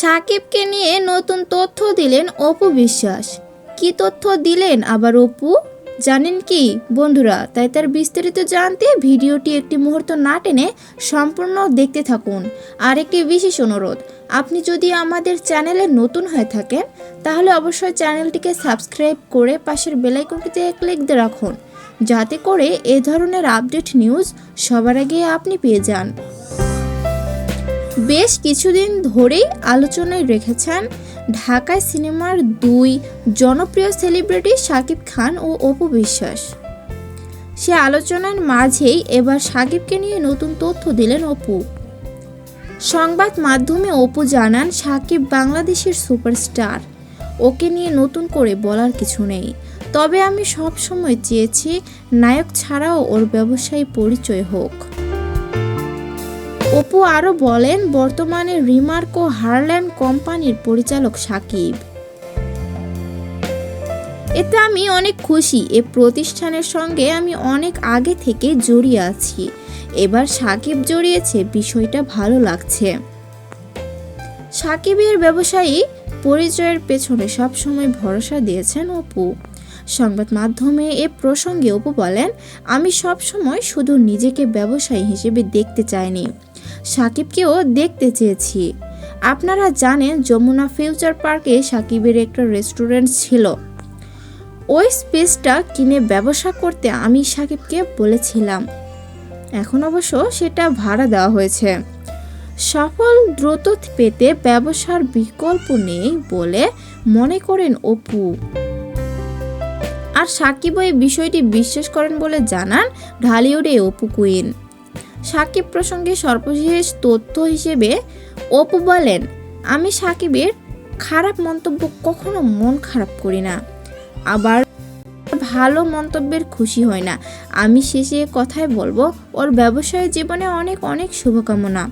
সাকিবকে নিয়ে নতুন তথ্য দিলেন অপু বিশ্বাস। কি তথ্য দিলেন আবার অপু? জানেন কি, বন্ধুরা, তাই তার বিস্তারিত জানতে ভিডিওটি একটি মুহূর্ত না টেনে সম্পূর্ণ দেখতে থাকুন। আর একটি বিশেষ অনুরোধ, আপনি যদি আমাদের চ্যানেলে নতুন হয়ে থাকেন, তাহলে অবশ্যই চ্যানেলটিকে সাবস্ক্রাইব করে পাশের বেলাইকনটিতে ক্লিক দিয়ে রাখুন। যাতে করে এ ধরনের আপডেট নিউজ সবার আগে আপনি পেয়ে যান। বেশ কিছুদিন ধরেই আলোচনায় রেখেছেন ঢাকায় সিনেমার দুই জনপ্রিয় সেলিব্রিটি শাকিব খান ও অপু বিশ্বাস। সে আলোচনার মাঝেই এবার সাকিবকে নিয়ে নতুন তথ্য দিলেন অপু। সংবাদ মাধ্যমে অপু জানান সাকিব বাংলাদেশের সুপারস্টার। ওকে নিয়ে নতুন করে বলার কিছু নেই। তবে আমি সব সময় চেয়েছি নায়ক ছাড়াও ওর ব্যবসায়ী পরিচয় হোক। অপু আরও বলেন, বর্তমানে রিমার্ক ও হারল্যান্ড কোম্পানির পরিচালক সাকিব। এতে আমি অনেক খুশি। এ প্রতিষ্ঠানের সঙ্গে আমি অনেক আগে থেকে জড়িয়ে আছি। এবার সাকিব জড়িয়েছে, বিষয়টা ভালো লাগছে। সাকিবের ব্যবসায়ী পরিচয়ের পেছনে সবসময় ভরসা দিয়েছেন অপু। সংবাদ মাধ্যমে এ প্রসঙ্গে অপু বলেন, আমি সবসময় শুধু নিজেকে ব্যবসায়ী হিসেবে দেখতে চাইনি। সাকিবকেও দেখতে চেয়েছি। আপনারা জানেন যমুনা ফিউচার পার্কে সাকিবের একটা রেস্টুরেন্ট ছিল। ওই স্পেসটা কিনে ব্যবসা করতে আমি সাকিবকে বলেছিলাম। এখন অবশ্য সেটা ভাড়া দেওয়া হয়েছে। সফল দ্রুত পেতে ব্যবসার বিকল্প নেই বলে মনে করেন অপু। আর সাকিব এই বিষয়টি বিশ্বাস করেন বলে জানান ঢালিউডে অপু কুইন। সাকিব প্রসঙ্গে সর্বশেষ তথ্য হিসেবে অপু বলেন, আমি সাকিবের খারাপ মন্তব্য কখনো মন খারাপ করি না। আবার ভালো মন্তব্যের খুশি হয় না। আমি শেষে কথাই বলব, ওর ব্যবসায় জীবনে অনেক অনেক শুভকামনা।